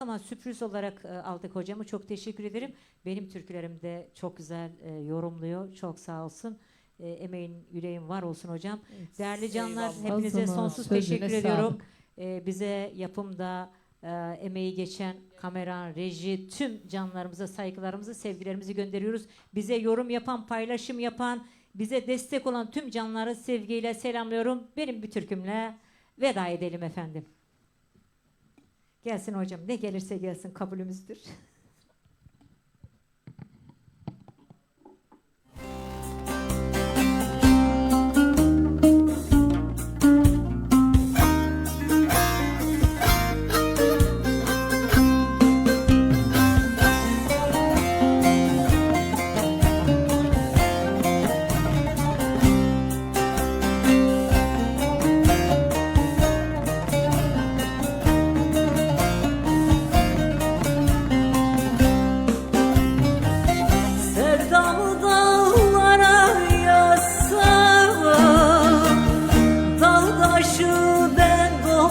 Ama sürpriz olarak e, aldık hocamı. Çok teşekkür ederim. Benim türkülerim de çok güzel e, yorumluyor. Çok sağ olsun. E, emeğin, yüreğin var olsun hocam. Değerli canlar, Eyvallah. hepinize Ağzına, sonsuz sözüne teşekkür sağlık. ediyorum. E, bize yapımda e, emeği geçen kamera, reji, tüm canlarımıza saygılarımızı, sevgilerimizi gönderiyoruz. Bize yorum yapan, paylaşım yapan, bize destek olan tüm canları sevgiyle selamlıyorum. Benim bir türkümle veda edelim efendim. Gelsin hocam. Ne gelirse gelsin kabulümüzdür.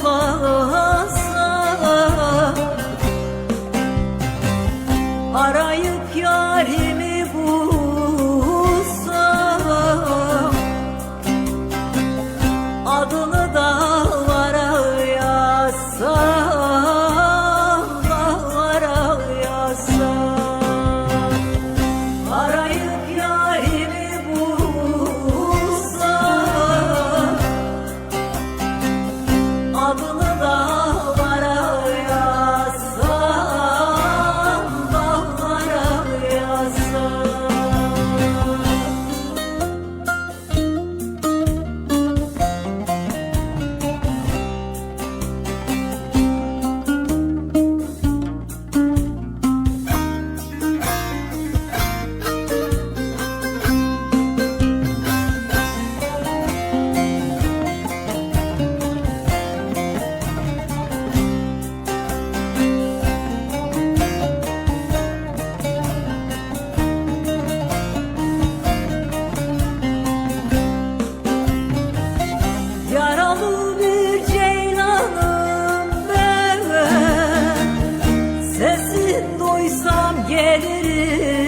ben dolasam Sesin duysam gelirim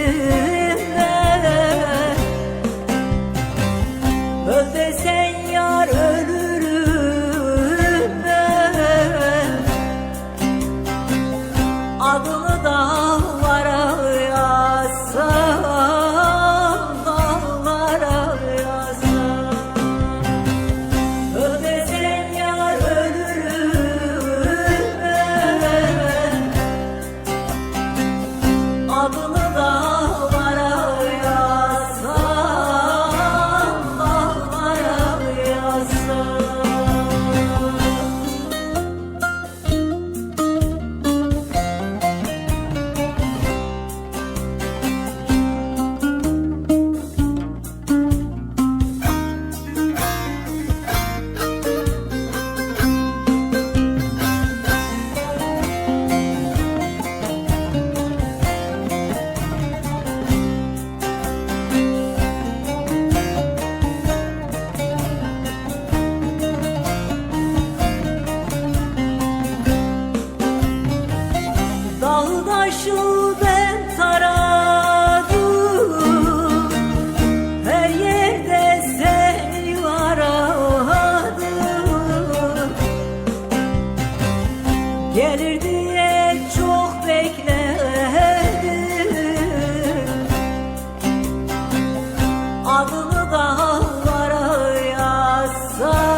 sun.